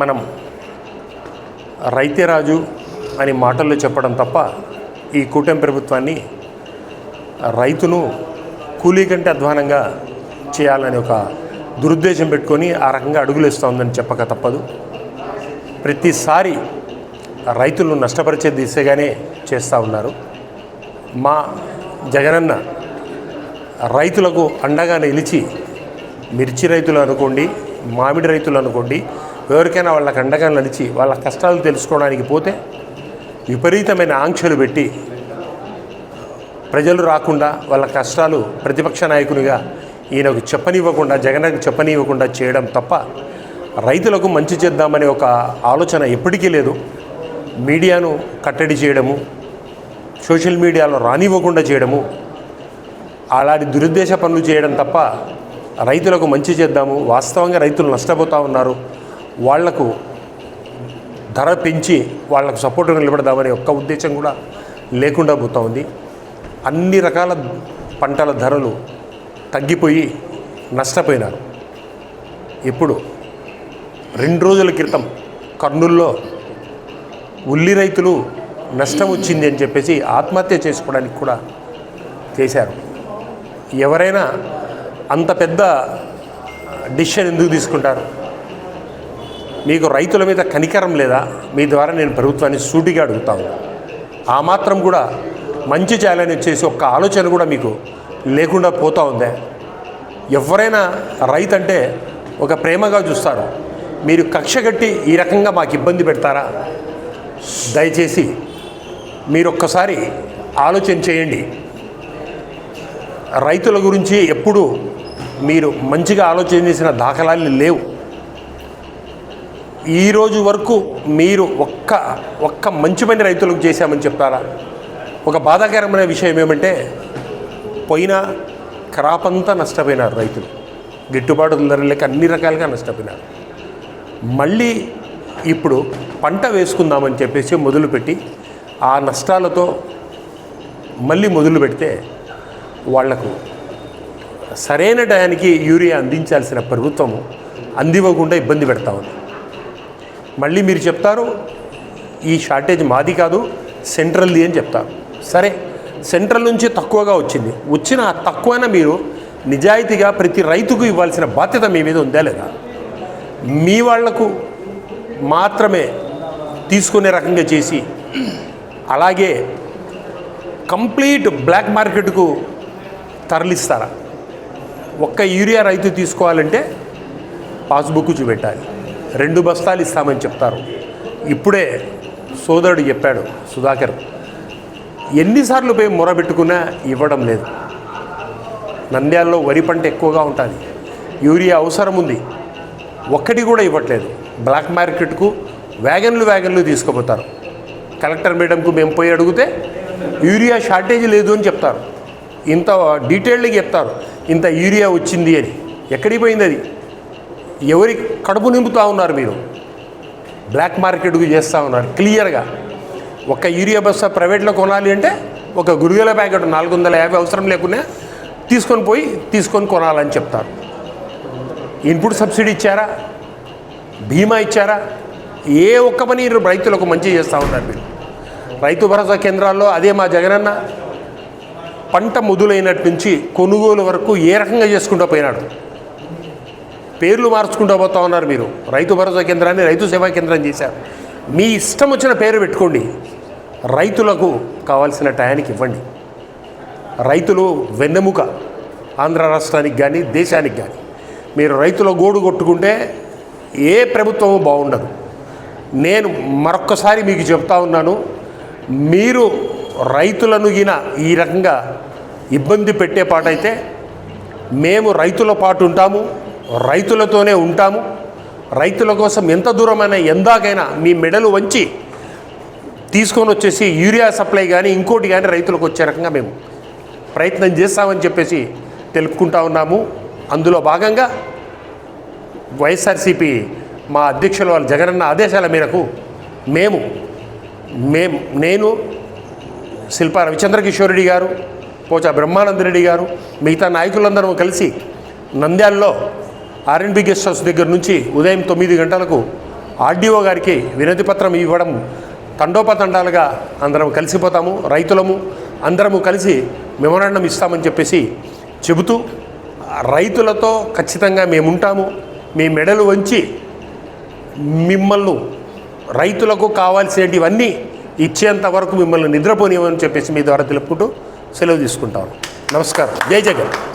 మనం రైతే రాజు అని మాటల్లో చెప్పడం తప్ప ఈ కూటమి ప్రభుత్వాన్ని రైతును కూలీ కంటే అధ్వానంగా చేయాలని ఒక దురుద్దేశం పెట్టుకొని ఆ రకంగా అడుగులేస్తోందని చెప్పక తప్పదు. ప్రతిసారి రైతులను నష్టపరిచే దిశగానే చేస్తూ ఉన్నారు. మా జగనన్న రైతులకు అండగా నిలిచి మిర్చి రైతులు అనుకోండి మామిడి రైతులు అనుకోండి ఎవరికైనా వాళ్ళకి అండగా నడిచి వాళ్ళ కష్టాలు తెలుసుకోవడానికి పోతే విపరీతమైన ఆంక్షలు పెట్టి ప్రజలు రాకుండా వాళ్ళ కష్టాలు ప్రతిపక్ష నాయకునిగా ఈయనకు చెప్పనివ్వకుండా జగన్కు చెప్పనివ్వకుండా చేయడం తప్ప రైతులకు మంచి చేద్దామనే ఒక ఆలోచన ఎప్పటికీ లేదు. మీడియాను కట్టడి చేయడము సోషల్ మీడియాలో రానివ్వకుండా చేయడము అలాంటి దురుద్దేశ పనులు చేయడం తప్ప రైతులకు మంచి చేద్దాము వాస్తవంగా రైతులు నష్టపోతూ ఉన్నారు. వాళ్ళకు ధర పెంచి వాళ్ళకు సపోర్టుగా నిలబడదామనే ఒక్క ఉద్దేశం కూడా లేకుండా పోతూ ఉంది. అన్ని రకాల పంటల ధరలు తగ్గిపోయి నష్టపోయినారు. ఇప్పుడు రెండు రోజుల క్రితం కర్నూల్లో ఉల్లి రైతులు నష్టం వచ్చింది అని చెప్పేసి ఆత్మహత్య చేసుకోవడానికి కూడా చేశారు. ఎవరైనా అంత పెద్ద డిసిషన్ ఎందుకు తీసుకుంటారు? మీకు రైతుల మీద కనికరం లేదా? మీ ద్వారా నేను ప్రభుత్వాన్ని సూటిగా అడుగుతాను ఆ మాత్రం కూడా మంచి చేయాలని వచ్చేసి ఒక్క ఆలోచన కూడా మీకు లేకుండా పోతూ ఉందే. ఎవరైనా రైతు అంటే ఒక ప్రేమగా చూస్తారు? మీరు కక్ష కట్టి ఈ రకంగా మాకు ఇబ్బంది పెడతారా? దయచేసి మీరు ఒక్కసారి ఆలోచన చేయండి. రైతుల గురించి ఎప్పుడు మీరు మంచిగా ఆలోచన చేసిన దాఖలాలు లేవు. ఈరోజు వరకు మీరు ఒక్క ఒక్క మంచి పని రైతులకు చేశామని చెప్తారా? ఒక బాధాకరమైన విషయం ఏమంటే పోయిన క్రాప్ అంతా నష్టపోయినారు రైతులు. గిట్టుబాటు ధర లేక అన్ని రకాలుగా నష్టపోయినారు. మళ్ళీ ఇప్పుడు పంట వేసుకుందామని చెప్పేసి మొదలుపెట్టి ఆ నష్టాలతో మళ్ళీ మొదలు పెడితే వాళ్ళకు సరైన టయానికి యూరియా అందించాల్సిన ప్రభుత్వము అందివ్వకుండా ఇబ్బంది పెడతా ఉంది. మళ్ళీ మీరు చెప్తారు ఈ షార్టేజ్ మాది కాదు సెంట్రల్ది అని చెప్తారు. సరే సెంట్రల్ నుంచి తక్కువగా వచ్చింది. వచ్చిన ఆ తక్కువైనా మీరు నిజాయితీగా ప్రతి రైతుకు ఇవ్వాల్సిన బాధ్యత మీ మీద ఉందా లేదా? మీ వాళ్ళకు మాత్రమే తీసుకునే రకంగా చేసి అలాగే కంప్లీట్ బ్లాక్ మార్కెట్కు తరలిస్తారా? ఒక్క యూరియా రైతు తీసుకోవాలంటే పాస్బుక్ చూపెట్టాలి. రెండు బస్తాలు ఇస్తామని చెప్తారు. ఇప్పుడే సోదరుడు చెప్పాడు సుధాకర్ ఎన్నిసార్లు పోయి మొరబెట్టుకున్నా ఇవ్వడం లేదు. నంద్యాలలో వరి పంట ఎక్కువగా ఉంటుంది. యూరియా అవసరం ఉంది. ఒక్కటి కూడా ఇవ్వట్లేదు. బ్లాక్ మార్కెట్కు వ్యాగన్లు వ్యాగన్లు తీసుకుపోతారు. కలెక్టర్ మేడంకు మేము పోయి అడిగితే యూరియా షార్టేజ్ లేదు అని చెప్తారు. ఇంత డీటెయిల్డ్గా చెప్తారు. ఇంత యూరియా వచ్చింది అని. ఎక్కడికి పోయింది అది? ఎవరి కడుపు నింపుతూ ఉన్నారు మీరు? బ్లాక్ మార్కెట్కు చేస్తూ ఉన్నారు క్లియర్గా ఒక యూరియా బస్తా ప్రైవేట్లో కొనాలి అంటే ఒక గురిగల ప్యాకెట్ నాలుగు వందల యాభై అవసరం లేకుండా తీసుకొని పోయి తీసుకొని కొనాలని చెప్తారు. ఇన్పుట్ సబ్సిడీ ఇచ్చారా? బీమా ఇచ్చారా? ఏ ఒక్క పని రైతులకు మంచి చేస్తూ ఉన్నారు మీరు. రైతు భరోసా కేంద్రాల్లో అదే మా జగనన్న పంట మొదలైనట్టు నుంచి కొనుగోలు వరకు ఏ రకంగా చేసుకుంటూ పోయినాడు? పేర్లు మార్చుకుంటూ పోతా ఉన్నారు మీరు. రైతు భరోసా కేంద్రాన్ని రైతు సేవా కేంద్రం చేశారు. మీ ఇష్టం వచ్చిన పేరు పెట్టుకోండి. రైతులకు కావాల్సిన టయానికి ఇవ్వండి. రైతులు వెన్నెముక ఆంధ్ర రాష్ట్రానికి కానీ దేశానికి కానీ మీరు రైతుల గోడు కొట్టుకుంటే ఏ ప్రభుత్వము బాగుండదు. నేను మరొక్కసారి మీకు చెప్తా ఉన్నాను. మీరు రైతులను గిన ఈ రకంగా ఇబ్బంది పెట్టే పాటైతే మేము రైతుల పాటు ఉంటాము. రైతులతోనే ఉంటాము. రైతుల కోసం ఎంత దూరమైనా ఎందాకైనా మీ మెడలు వంచి తీసుకొని వచ్చేసి యూరియా సప్లై కానీ ఇంకోటి కానీ రైతులకు వచ్చే రకంగా మేము ప్రయత్నం చేస్తామని చెప్పేసి తెలుపుకుంటా ఉన్నాము. అందులో భాగంగా వైఎస్ఆర్సీపీ మా అధ్యక్షుల వాళ్ళ జగనన్న ఆదేశాల మేరకు మేము మేము నేను శిల్పా రవిచంద్ర కిషోర్ రెడ్డి గారు పోచా బ్రహ్మానందరెడ్డి గారు మిగతా నాయకులందరం కలిసి నంద్యాలలో ఆర్ఎన్బి గెస్ట్ హౌస్ దగ్గర నుంచి ఉదయం తొమ్మిది గంటలకు ఆర్డీఓ గారికి వినతి పత్రం ఇవ్వడం తండోపతండాలుగా అందరం కలిసిపోతాము. రైతులము అందరము కలిసి మెమోరాండం ఇస్తామని చెప్పేసి చెబుతూ రైతులతో ఖచ్చితంగా మేము ఉంటాము మీ మెడలు వంచి మిమ్మల్ని రైతులకు కావాల్సినటివన్నీ ఇచ్చేంత వరకు మిమ్మల్ని నిద్రపోనివ్వని చెప్పేసి మీ ద్వారా తెలుపుకుంటూ సెలవు తీసుకుంటాను. నమస్కారం. జై జగన్.